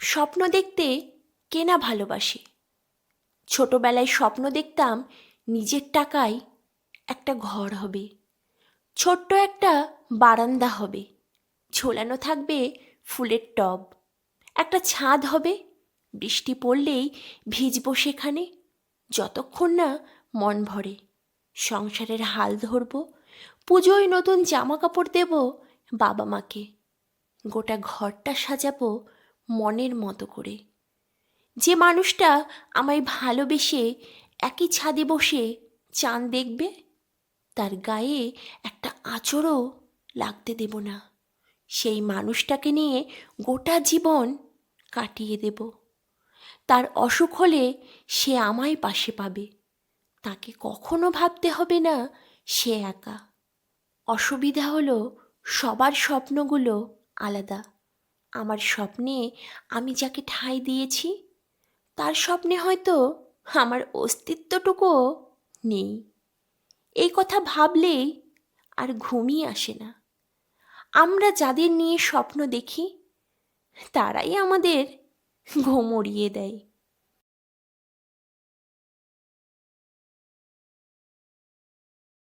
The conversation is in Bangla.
স্বপ্ন দেখতে কেনা ভালোবাসে? ছোটবেলায় স্বপ্ন দেখতাম নিজের টাকায় একটা ঘর হবে, ছোট্ট একটা বারান্দা হবে, ঝোলানো থাকবে ফুলের টব, একটা ছাদ হবে, বৃষ্টি পড়লেই ভিজবো সেখানে, যতক্ষণ না মন ভরে, সংসারের হাল ধরব, পুজোয় নতুন জামা কাপড় দেব বাবা মাকে, গোটা ঘরটা সাজাবো মনের মতো করে। যে মানুষটা আমায় ভালোবেসে একই ছাদে বসে চাঁদ দেখবে, তার গায়ে একটা আঁচড়ও লাগতে দেব না। সেই মানুষটাকে নিয়ে গোটা জীবন কাটিয়ে দেব। তার অসুখ হলে সে আমায় পাশে পাবে। তাকে কখনো ভাবতে হবে না সে একা। অসুবিধা হলো সবার স্বপ্নগুলো আলাদা। আমার স্বপ্নে আমি যাকে ঠাঁই দিয়েছি, তার স্বপ্নে হয়তো আমার অস্তিত্বটুকু নেই। এই কথা ভাবলেই আর ঘুমই আসে না। আমরা যাদের নিয়ে স্বপ্ন দেখি, তারাই আমাদের ঘুমড়িয়ে দেয়।